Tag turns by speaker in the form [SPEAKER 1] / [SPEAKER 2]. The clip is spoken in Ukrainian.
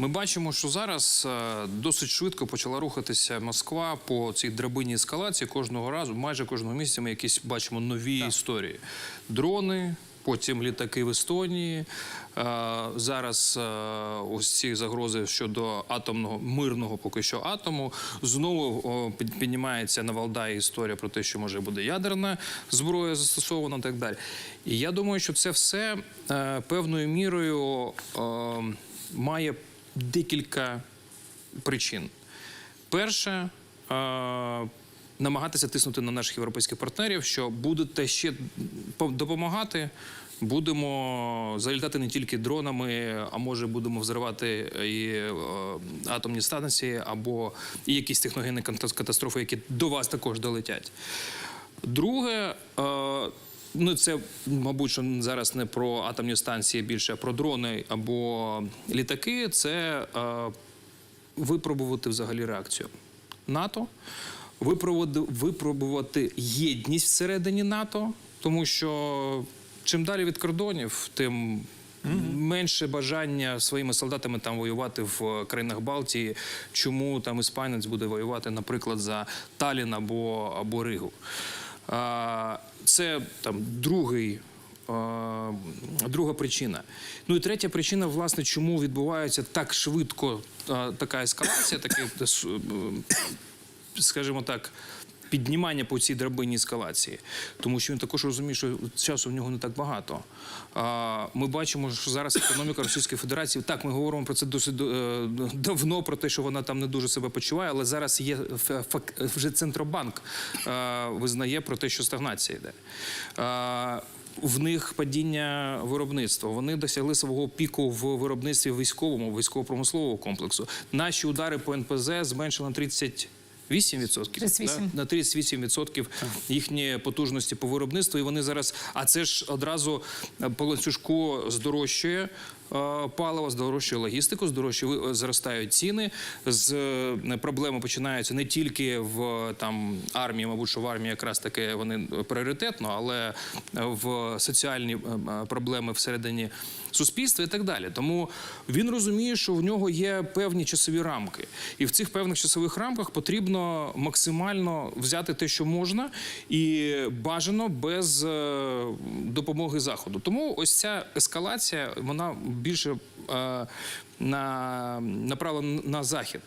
[SPEAKER 1] Ми бачимо, що зараз е, досить швидко почала рухатися Москва по цій драбині ескалації. Кожного разу, майже кожного місяця, ми якісь бачимо нові історії. Дрони, потім літаки в Естонії. Е, Зараз е, ось ці загрози щодо атомного мирного поки що атому. Знову піднімається на Валдаї історія про те, що може буде ядерна зброя застосована і так далі. І я думаю, що це все певною мірою має декілька причин. Перше, намагатися тиснути на наших європейських партнерів, що будете ще допомагати. Будемо залітати не тільки дронами, а може будемо взривати і атомні станції або і якісь техногенні катастрофи, які до вас також долетять. Друге, ну це, мабуть, що зараз не про атомні станції, більше а про дрони або літаки. Це е, випробувати взагалі реакцію НАТО, випробувати, єдність всередині НАТО, тому що чим далі від кордонів, тим. Менше бажання своїми солдатами там воювати в країнах Балтії. Чому там іспанець буде воювати, наприклад, за Талін або, або Ригу? Це там другий Друга причина. Ну і третя причина, власне, чому відбувається так швидко така ескалація, таке, е, скажімо так. Піднімання по цій драбині ескалації, тому що він також розуміє, що часу в нього не так багато. Ми бачимо, що зараз економіка Російської Федерації так. Ми говоримо про це досить е, давно, про те, що вона там не дуже себе почуває, але зараз є вже центробанк е, визнає про те, що стагнація йде. Е, в них падіння виробництва. Вони досягли свого піку в виробництві військовому, військово-промислового комплексу. Наші удари по НПЗ зменшили на 30 8%,
[SPEAKER 2] 38.
[SPEAKER 1] да? на 38% їхні потужності по виробництву. І вони зараз, а це ж одразу по ланцюжку здорожчує е, паливо, здорожчує логістику, здорожчує зростають ціни. З е, проблеми починаються не тільки в там армії, мабуть, що в армії якраз таки вони пріоритетно, але в соціальні е, е, проблеми всередині суспільства і так далі. Тому він розуміє, що в нього є певні часові рамки, і в цих певних часових рамках потрібно максимально взяти те, що можна, і бажано без е, допомоги заходу. Тому ось ця ескалація вона більше е, на направлено на захід.